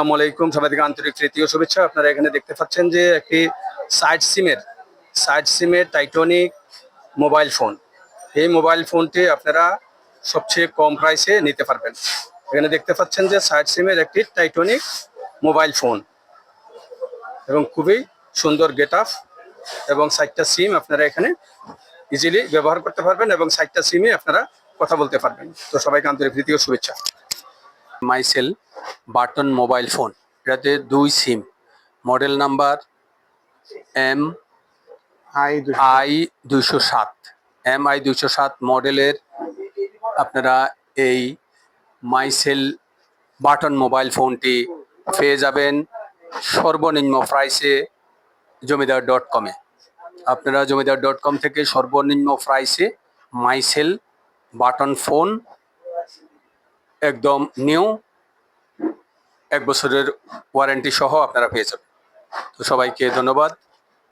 আসসালামু আলাইকুম, সবাইকে আন্তরিক তৃতীয় শুভেচ্ছা। আপনারা এখানে দেখতে পাচ্ছেন যে একটি সাইড সিমের সাইড সিমের টাইটনিক মোবাইল ফোন এই মোবাইল ফোনটি আপনারা সবচেয়ে কম প্রাইসে নিতে পারবেন। এখানে দেখতে পাচ্ছেন যে সাইড সিমের একটি টাইটনিক মোবাইল ফোন এবং খুবই সুন্দর গেট আপ এবং সাইটটা সিম আপনারা এখানে ইজিলি ব্যবহার করতে পারবেন এবং সাইটটা সিমে আপনারা কথা বলতে পারবেন। তো সবাইকে আন্তরিক তৃতীয় শুভেচ্ছা। মাইসেল বাটন মোবাইল ফোন। এটাতে দুই সিম। মডেল নাম্বার এম আই দুইশো সাত। এম আই দুইশো সাত মডেলের আপনারা এই মাইসেল বাটন মোবাইল ফোনটি পেয়ে যাবেন সর্বনিম্ন প্রাইসে জমিদার ডট কমে আপনারা জমিদার ডট কম থেকে সর্বনিম্ন প্রাইসে মাইসেল বাটন ফোন একদম নিউ এক বছরের ওয়ারেন্টি সহ আপনারা পেয়ে যাবেন। তো সবাইকে ধন্যবাদ।